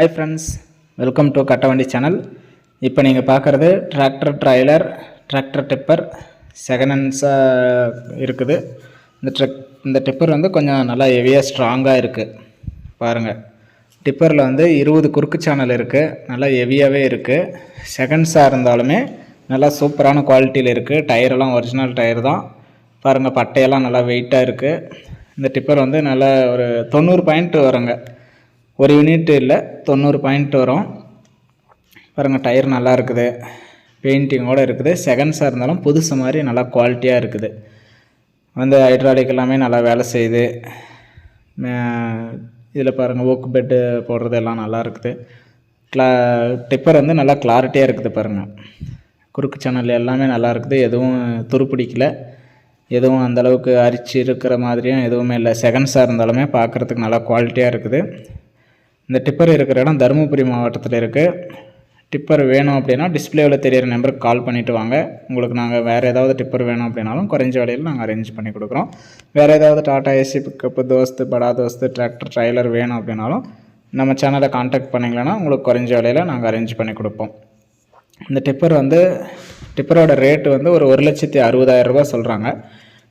Hi friends welcome to Kattavandi channel இப்போ நீங்கள் பார்க்குறது tractor trailer tractor tipper second ஹேண்ட்ஸாக இருக்குது. இந்த ட்ரக் இந்த டிப்பர் வந்து கொஞ்சம் நல்லா ஹெவியாக ஸ்ட்ராங்காக இருக்குது பாருங்கள் டிப்பரில் வந்து இருபது குறுக்கு சேனல் இருக்குது நல்லா ஹெவியாகவே இருக்குது செகண்ட்ஸாக இருந்தாலுமே நல்லா சூப்பரான குவாலிட்டியில் இருக்குது டயரெல்லாம் ஒரிஜினல் டயர் தான். பாருங்கள் பட்டையெல்லாம் நல்லா வெயிட்டாக இருக்குது இந்த டிப்பர் வந்து நல்லா ஒரு தொண்ணூறு பாயிண்ட் வருங்க. ஒரு யூனிட் இல்லை தொண்ணூறு பாயிண்ட் வரும். பாருங்கள் டயர் நல்லா இருக்குது. பெயிண்டிங்கோடு இருக்குது. செகண்ட்ஸாக இருந்தாலும் புதுசு மாதிரி நல்லா குவாலிட்டியாக இருக்குது. வந்து ஹைட்ராலிக் எல்லாமே நல்லா வேலை செய்யுது. இதில் பாருங்கள் ஓக்கு பெட்டு போடுறது எல்லாம் நல்லா இருக்குது. கிளா டிப்பர் வந்து நல்லா கிளாரிட்டியாக இருக்குது பாருங்கள் குறுக்கு சேனல் எல்லாமே நல்லா இருக்குது. எதுவும் துருப்பிடிக்கல. எதுவும் அந்தளவுக்கு அரிச்சு இருக்கிற மாதிரியும் எதுவுமே இல்லை. செகண்ட்ஸாக இருந்தாலுமே பார்க்குறதுக்கு நல்லா குவாலிட்டியாக இருக்குது. இந்த டிப்பர் இருக்கிற இடம் தருமபுரி மாவட்டத்தில் இருக்குது டிப்பர் வேணும் அப்படின்னா டிஸ்பிளேவில் தெரியிற நம்பருக்கு கால் பண்ணிவிட்டு வாங்க. உங்களுக்கு நாங்கள் வேறு ஏதாவது டிப்பர் வேணும் அப்படின்னாலும் குறைஞ்ச விலையில் நாங்கள் அரேஞ்ச் பண்ணி கொடுக்குறோம். வேறு ஏதாவது டாட்டா ஏசி பிக்கப்பு தோஸ்து படா தோஸ்து டிராக்டர் ட்ரைலர் வேணும் அப்படின்னாலும் நம்ம சேனலை காண்டாக்ட் பண்ணிங்களன்னா உங்களுக்கு குறைஞ்ச விலையில் நாங்கள் அரேஞ்ச் பண்ணி கொடுப்போம். இந்த டிப்பர் வந்து டிப்பரோட ரேட்டு வந்து ஒரு ஒரு லட்சத்தி அறுபதாயிரரூபா சொல்கிறாங்க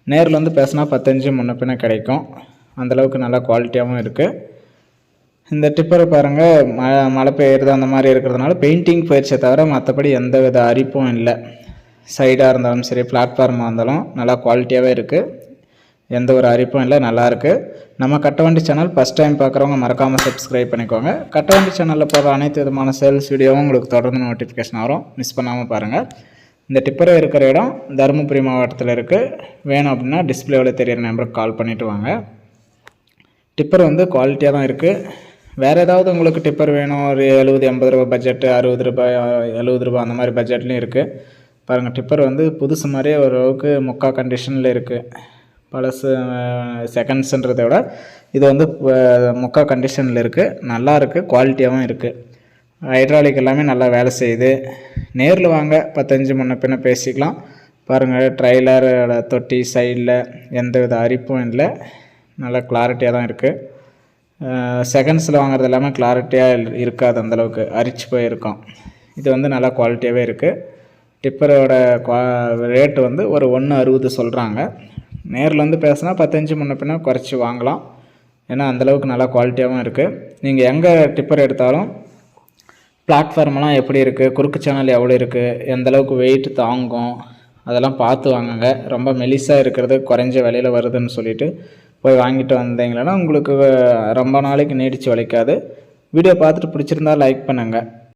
நேரில் வந்து பேசினா பத்தஞ்சு முன்ன பின்ன கிடைக்கும். அந்தளவுக்கு நல்லா குவாலிட்டியாகவும் இருக்குது இந்த டிப்பரை பாருங்கள் மழை மழை பெய்யுறது அந்த மாதிரி இருக்கிறதுனால பெயிண்டிங் போயிடுச்சே தவிர மற்றபடி எந்த வித அரிப்பும் இல்லை. சைடாக இருந்தாலும் சரி பிளாட்ஃபார்மாக இருந்தாலும் நல்லா குவாலிட்டியாகவே இருக்குது எந்த ஒரு அரிப்பும் இல்லை நல்லாயிருக்கு நம்ம கட்டவண்டி சேனல் ஃபஸ்ட் டைம் பார்க்குறவங்க மறக்காமல் சப்ஸ்கிரைப் பண்ணிக்கோங்க. கட்டவண்டி சேனலில் போகிற அனைத்து விதமான சேல்ஸ் வீடியோவும் உங்களுக்கு தொடர்ந்து நோட்டிஃபிகேஷன் வரும். மிஸ் பண்ணாமல் பாருங்கள் இந்த டிப்பரை இருக்கிற இடம் தருமபுரி மாவட்டத்தில் இருக்குது வேணும் அப்படின்னா டிஸ்பிளேவில் தெரியிற நம்பருக்கு கால் பண்ணிவிட்டு வாங்க. டிப்பர் வந்து குவாலிட்டியாக தான் இருக்குது வேறு ஏதாவது உங்களுக்கு டிப்பர் வேணும்? ஒரு எழுபது எண்பது ரூபா பட்ஜெட்டு அறுபது ரூபாய் எழுபது ரூபா அந்த மாதிரி பட்ஜெட்லேயும் இருக்குது பாருங்கள் டிப்பர் வந்து புதுசு மாதிரியே ஓரளவுக்கு முக்கா கண்டிஷனில் இருக்குது பழசு செகண்ட்ஸுன்றதை விட இது வந்து முக்கா கண்டிஷனில் இருக்குது நல்லா இருக்குது குவாலிட்டியாகவும் இருக்குது ஹைட்ராலிக் எல்லாமே நல்லா வேலை செய்யுது. நேரில் வாங்க பத்தஞ்சு முன்ன பின்ன பேசிக்கலாம். பாருங்கள் ட்ரைலர் தொட்டி சைடில் எந்த வித அரிப்பும் இல்லை. நல்லா கிளாரிட்டியாக தான் இருக்குது செகண்ட்ஸில் வாங்குறது எல்லாமே கிளாரிட்டியாக இருக்காது அந்தளவுக்கு அரிச்சு போயிருக்கோம். இது வந்து நல்லா குவாலிட்டியாகவே இருக்குது டிப்பரோட குவா ரேட்டு வந்து ஒரு ஒன்று அறுபது சொல்கிறாங்க நேரில் வந்து பேசுனா பத்தஞ்சு முன்ன பின்ன குறைச்சி வாங்கலாம். ஏன்னா அந்தளவுக்கு நல்லா குவாலிட்டியாகவும் இருக்குது நீங்கள் எங்கே டிப்பர் எடுத்தாலும் பிளாட்ஃபார்ம்லாம் எப்படி இருக்குது குறுக்கு சேனல் எவ்வளோ இருக்குது எந்தளவுக்கு வெயிட் தாங்கும்? அதெல்லாம் பார்த்து வாங்குங்க. ரொம்ப மெலிசாக இருக்கிறது குறைஞ்ச விலையில் வருதுன்னு சொல்லிட்டு போய் வாங்கிட்டு வந்தீங்கன்னா உங்களுக்கு ரொம்ப நாளைக்கு நீடித்து உழைக்காது. வீடியோ பார்த்துட்டு பிடிச்சிருந்தா லைக் பண்ணுங்கள்